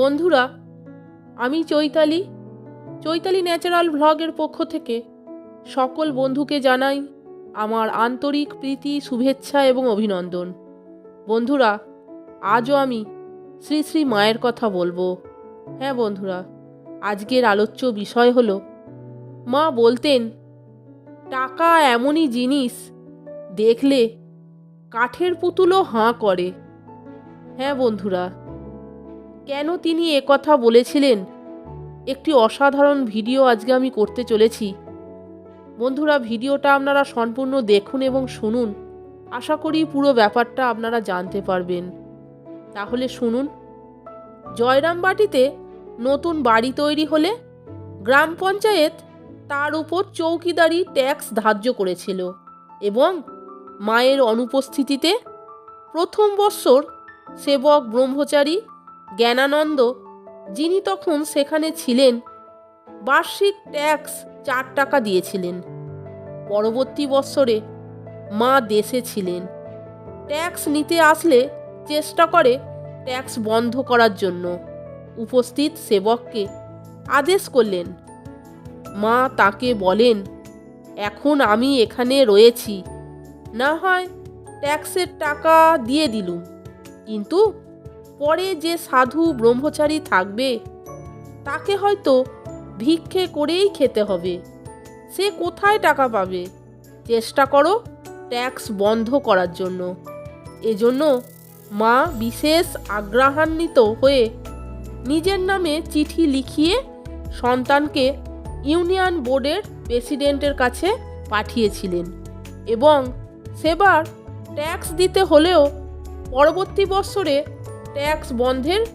বন্ধুরা, আমি চৈতালি। চৈতালি ন্যাচারাল ভ্লগের পক্ষ থেকে সকল বন্ধুকে জানাই আমার আন্তরিক প্রীতি, শুভেচ্ছা এবং অভিনন্দন। বন্ধুরা, আজও আমি শ্রী শ্রী মায়ের কথা বলব। হ্যাঁ বন্ধুরা, আজকের আলোচ্য বিষয় হলো, মা বলতেন, টাকা এমনই জিনিস, দেখলে কাঠের পুতুলও হাঁ করে। হ্যাঁ বন্ধুরা কেন তিনি কথা বলেছিলেন? একটি অসাধারণ ভিডিও আজকে আমি করতে চলেছি। বন্ধুরা, ভিডিওটা আপনারা সম্পূর্ণ দেখুন এবং শুনুন। আশা করি পুরো ব্যাপারটা আপনারা জানতে পারবেন। তাহলে শুনুন। জয়রামবাটিতে নতুন বাড়ি তৈরি হলে গ্রাম পঞ্চায়েত তার উপর চৌকিদারি ট্যাক্স ধার্য করেছিল এবং মায়ের অনুপস্থিতিতে প্রথম বৎসর সেবক ব্রহ্মচারী জ্ঞানানন্দ, যিনি তখন সেখানে ছিলেন, বার্ষিক ট্যাক্স চার টাকা দিয়েছিলেন। পরবর্তী বৎসরে মা দেশে ছিলেন। ট্যাক্স নিতে আসলে চেষ্টা করে ট্যাক্স বন্ধ করার জন্য। উপস্থিত সেবককে আদেশ করলেন, মা তাকে বলেন, এখন আমি এখানে রয়েছি। না হয় ট্যাক্সের টাকা দিয়ে দিলুম। কিন্তু পরে যে সাধু ব্রহ্মচারী থাকবে, তাকে হয়তো ভিক্ষে করেই খেতে হবে। সে কোথায় টাকা পাবে? চেষ্টা করো ট্যাক্স বন্ধ করার জন্য। এজন্য মা বিশেষ আগ্রহান্বিত হয়ে নিজের নামে চিঠি লিখিয়ে সন্তানকে ইউনিয়ন বোর্ডের প্রেসিডেন্টের কাছে পাঠিয়েছিলেন এবং সেবার ট্যাক্স দিতে হলেও পরবর্তী বৎসরে ট্যাক্স বন্ধের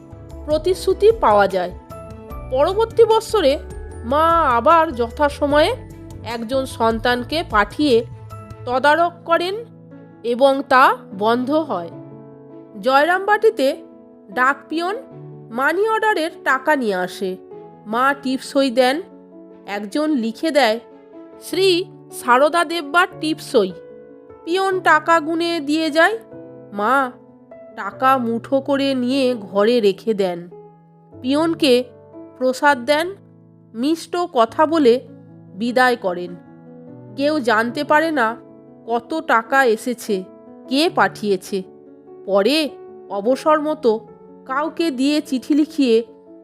প্রতিশ্রুতি পাওয়া যায়। পরবর্তী বৎসরে মা আবার যথাসময়ে একজন সন্তানকে পাঠিয়ে তদারক করেন এবং তা বন্ধ হয়। জয়রামবাটিতে ডাকপিয়ন মানি অর্ডারের টাকা নিয়ে আসে। মা টিপসই দেন। একজন লিখে দেয়, শ্রী সারদা দেববার টিপসই। পিয়ন টাকা গুনে দিয়ে যায়। মা টাকা মুঠো করে নিয়ে ঘরে রেখে দেন। পিয়নকে প্রসাদ দেন, মিষ্ট কথা বলে বিদায় করেন। কেউ জানতে পারে না কত টাকা এসেছে, কে পাঠিয়েছে। পরে অবসর মতো কাউকে দিয়ে চিঠি লিখিয়ে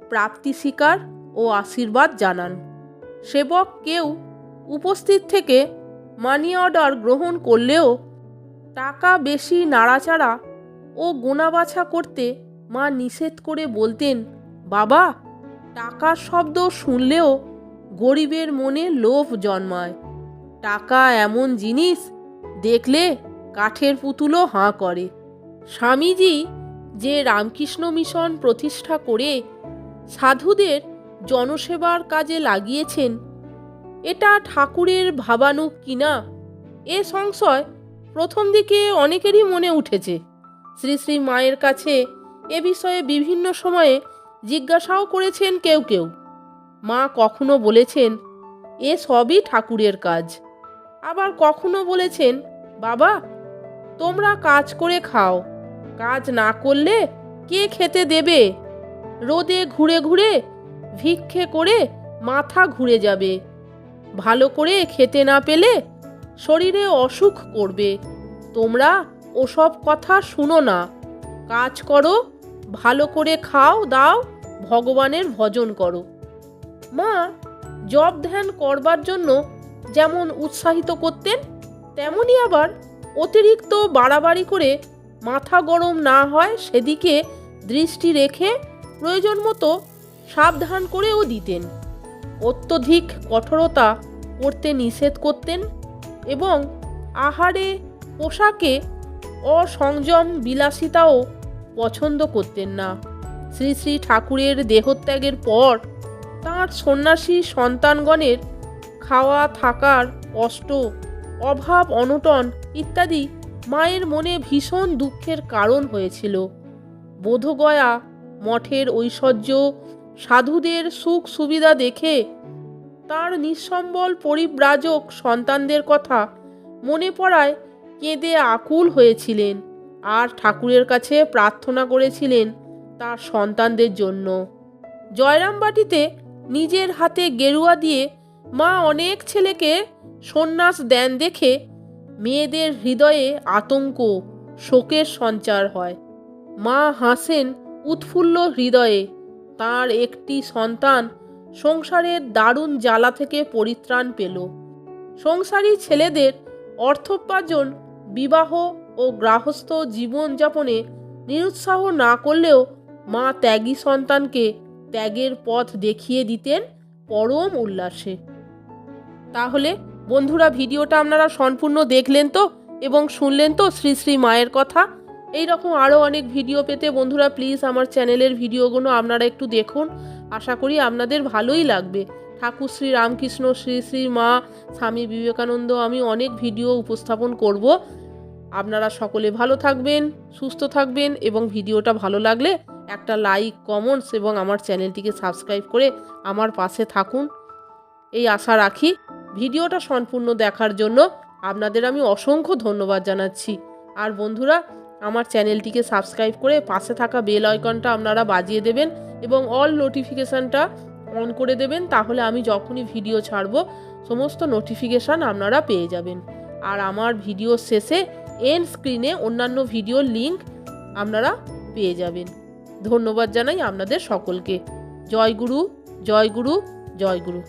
প্রাপ্তি স্বীকার ও আশীর্বাদ জানান। সেবক কেউ উপস্থিত থেকে মানি অর্ডার গ্রহণ করলেও টাকা বেশি নাড়াচাড়া ও গোনাবাছা করতে মা নিষেধ করে বলতেন, বাবা, টাকার শব্দ শুনলেও গরিবের মনে লোভ জন্মায়। টাকা এমন জিনিস দেখলে কাঠের পুতুলও হাঁ করে। স্বামীজি যে রামকৃষ্ণ মিশন প্রতিষ্ঠা করে সাধুদের জনসেবার কাজে লাগিয়েছেন, এটা ঠাকুরের ভাবানু কিনা, এ সংশয় প্রথম দিকে অনেকেরই মনে উঠেছে। শ্রী শ্রী মায়ের কাছে এ বিষয়ে বিভিন্ন সময়ে জিজ্ঞাসাও করেছেন কেউ কেউ। মা কখনো বলেছেন, এ সবই ঠাকুরের কাজ। আবার কখনো বলেছেন, বাবা, তোমরা কাজ করে খাও, কাজ না করলে কে খেতে দেবে? রোদে ঘুরে ঘুরে ভিক্ষে করে মাথা ঘুরে যাবে। ভালো করে খেতে না পেলে শরীরে অসুখ করবে। তোমরা ওসব কথা শুনো না। কাজ করো, ভালো করে খাও, দাও, ভগবানের ভজন করো। মা জব ধ্যান করবার জন্য যেমন উৎসাহিত করতেন তেমনই আবার অতিরিক্ত বাড়াবাড়ি করে মাথা গরম না হয় সেদিকে দৃষ্টি রেখে প্রয়োজন মতো সাবধান করেও দিতেন। অত্যধিক কঠোরতা করতে নিষেধ করতেন এবং আহারে পোশাকে অসংযম বিলাসিতাও পছন্দ করতেন না। শ্রী শ্রী ঠাকুরের দেহত্যাগের পর তাঁর সন্ন্যাসী সন্তানগণের খাওয়া থাকার কষ্ট, অভাব, অনটন ইত্যাদি মায়ের মনে ভীষণ দুঃখের কারণ হয়েছিল। বোধগয়া মঠের ঐশ্বর্য সাধুদের সুখ সুবিধা দেখে তার নিঃসম্বল পরিব্রাজক সন্তানদের কথা মনে পড়ায় কেঁদে আকুল হয়েছিলেন আর ঠাকুরের কাছে প্রার্থনা করেছিলেন তার সন্তানদের জন্য। জয়রামবাটিতে নিজের হাতে গেরুয়া দিয়ে মা অনেক ছেলেকে সন্ন্যাস দেন দেখে মেয়েদের হৃদয়ে আতঙ্ক, শোকের সঞ্চার হয়। মা হাসেন উৎফুল্ল হৃদয়ে, তার একটি সন্তান সংসারের দারুণ জ্বালা থেকে পরিত্রাণ পেল। সংসারী ছেলেদের অর্থোপার্জন বিবাহ ও গ্রাহস্থ জীবনযাপনে নিরুৎসাহ না করলেও মা ত্যাগী সন্তানকে ত্যাগের পথ দেখিয়ে দিতেন পরম উল্লাসে। তাহলে বন্ধুরা, ভিডিওটা আপনারা সম্পূর্ণ দেখলেন তো এবং শুনলেন তো শ্রী শ্রী মায়ের কথা? এই রকম আরও অনেক ভিডিও পেতে বন্ধুরা, প্লিজ আমার চ্যানেলের ভিডিওগুলো আপনারা একটু দেখুন। আশা করি আপনাদের ভালোই লাগবে। ঠাকুর শ্রী রামকৃষ্ণ, শ্রী শ্রী মা, স্বামী বিবেকানন্দ, আমি অনেক ভিডিও উপস্থাপন করব। আপনারা সকলে ভালো থাকবেন, সুস্থ থাকবেন এবং ভিডিওটা ভালো লাগলে একটা লাইক কমেন্টস এবং আমার চ্যানেলটিকে সাবস্ক্রাইব করে আমার পাশে থাকুন। এই আশা রাখি ভিডিওটা সম্পূর্ণ দেখার জন্য আপনাদের আমি অসংখ্য ধন্যবাদ জানাচ্ছি। আর বন্ধুরা, আমার চ্যানেলটিকে সাবস্ক্রাইব করে পাশে থাকা বেল আইকনটা আপনারা বাজিয়ে দেবেন এবং অল নোটিফিকেশানটা অন করে দেবেন, তাহলে আমি যখনই ভিডিও ছাড়বো, সমস্ত নোটিফিকেশান আপনারা পেয়ে যাবেন। আর আমার ভিডিও শেষে এন্ড স্ক্রিনে অন্যান্য ভিডিওর লিঙ্ক আপনারা পেয়ে যাবেন। ধন্যবাদ জানাই আপনাদের সকলকে। জয় গুরু জয় গুরু জয় গুরু।